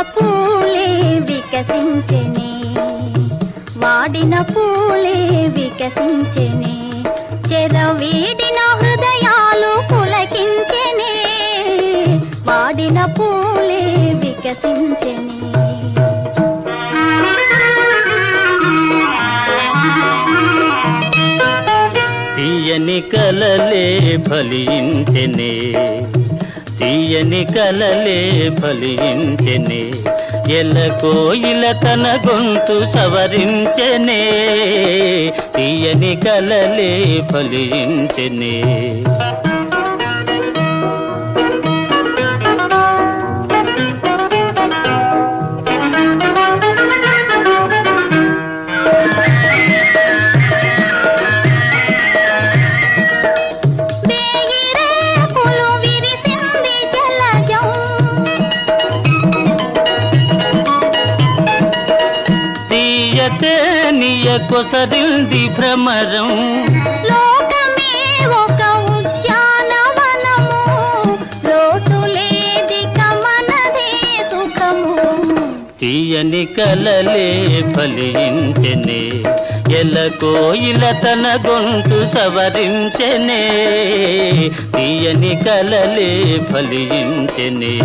పూలే వికసించెనే. వాడిన పూలే వికసించెనే. చెరవీడిన హృదయాలు పులకించెనే. వాడిన పూలే వికసించెనే. తీయని కలలే ఫలించెనే. తీయని కలలే ఫలించెనే ఎల కోయిల తన గొంతు సవరించెనే తీయని కలలే ఫలించెనే నియ కొసరింది భ్రమరం. లోకమే ఒక ఉద్యానవనము. లోటు లేదిక మనదే సుఖము. తీయని కలలే ఫలించెనే. ఎల కోయిల తన గొంతు సవరించెనే. తీయని కలలే ఫలించెనే.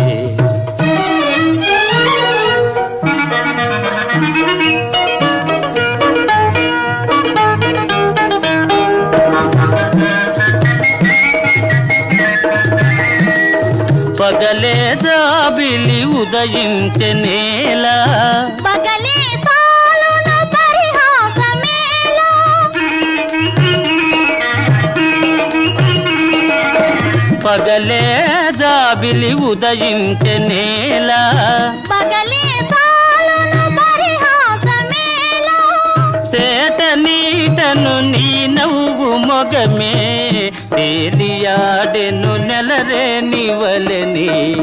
పగలే జాబిలి పగలే చాలును పరిహాసమేలా. పగలే జాబిలి ఉదయించెనేలా పగలే మొగమే తేలియాడెను నెలరే నివలని.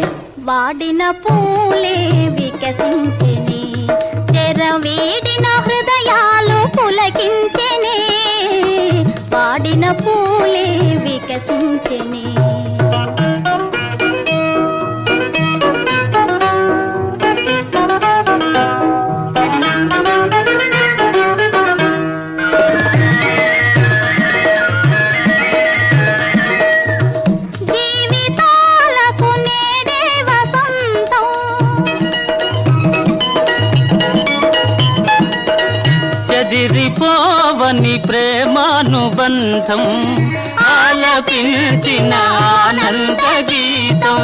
వాడిన పూలే వికసించెని. చెరవేడిన హృదయాలు పులకించెనే. వాడిన పూలే వికసించెని. చెదిరిపోవని ప్రేమానుబంధం ఆలపించిన ఆనంద గీతం.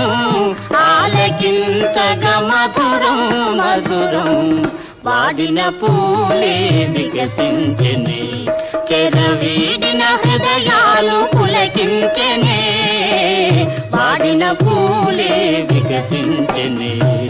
ఆలకించగ మధురం మధురం. వాడిన పూలే వికసించని చెరవీడిన హృదయాలు పులకించనే. వాడిన పూలే వికసించనే.